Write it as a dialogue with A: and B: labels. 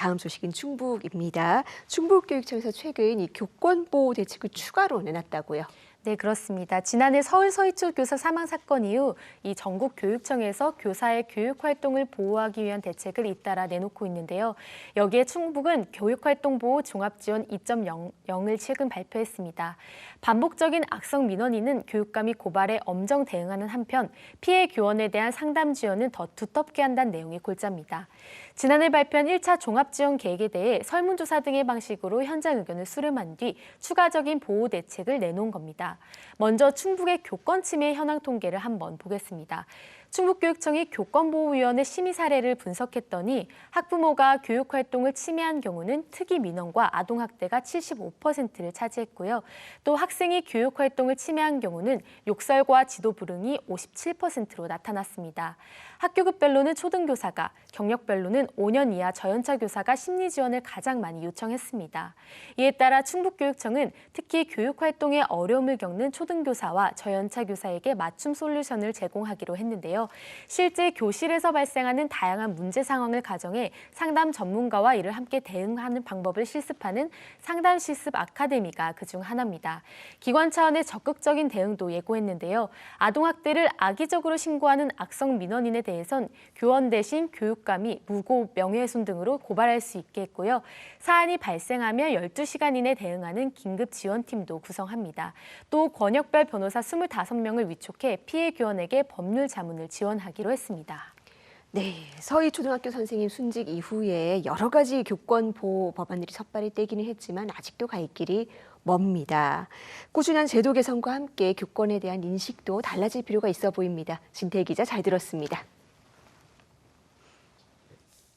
A: 다음 소식은 충북입니다. 충북교육청에서 최근 이 교권 보호 대책을 추가로 내놨다고요.
B: 네, 그렇습니다. 지난해 서울 서희초 교사 사망 사건 이후 이 전국 교육청에서 교사의 교육 활동을 보호하기 위한 대책을 잇따라 내놓고 있는데요. 여기에 충북은 교육 활동 보호 종합 지원 2.0을 최근 발표했습니다. 반복적인 악성 민원인은 교육감이 고발에 엄정 대응하는 한편 피해 교원에 대한 상담 지원은 더 두텁게 한다는 내용이 골자입니다. 지난해 발표한 1차 종합 지원 계획에 대해 설문조사 등의 방식으로 현장 의견을 수렴한 뒤 추가적인 보호 대책을 내놓은 겁니다. 먼저 충북의 교권 침해 현황 통계를 한번 보겠습니다. 충북교육청이 교권보호위원회 심의 사례를 분석했더니 학부모가 교육 활동을 침해한 경우는 특이 민원과 아동학대가 75%를 차지했고요. 또 학생이 교육 활동을 침해한 경우는 욕설과 지도 불응이 57%로 나타났습니다. 학교급별로는 초등교사가, 경력별로는 5년 이하 저연차 교사가 심리 지원을 가장 많이 요청했습니다. 이에 따라 충북교육청은 특히 교육 활동에 어려움을 겪는 초등교사와 저연차 교사에게 맞춤 솔루션을 제공하기로 했는데요. 실제 교실에서 발생하는 다양한 문제 상황을 가정해 상담 전문가와 이를 함께 대응하는 방법을 실습하는 상담 실습 아카데미가 그중 하나입니다. 기관 차원의 적극적인 대응도 예고했는데요. 아동학대를 악의적으로 신고하는 악성 민원인에 대해선 교원 대신 교육감이 무고 명예훼손 등으로 고발할 수 있게 했고요. 사안이 발생하면 12시간 이내 대응하는 긴급 지원팀도 구성합니다. 또 권역별 변호사 25명을 위촉해 피해 교원에게 법률 자문을 지원하기로 했습니다.
A: 네, 서희 초등학교 선생님 순직 이후에 여러 가지 교권 보호 법안들이 섭발이 떼기는 했지만 아직도 갈 길이 멉니다. 꾸준한 제도 개선과 함께 교권에 대한 인식도 달라질 필요가 있어 보입니다. 진태 기자 잘 들었습니다.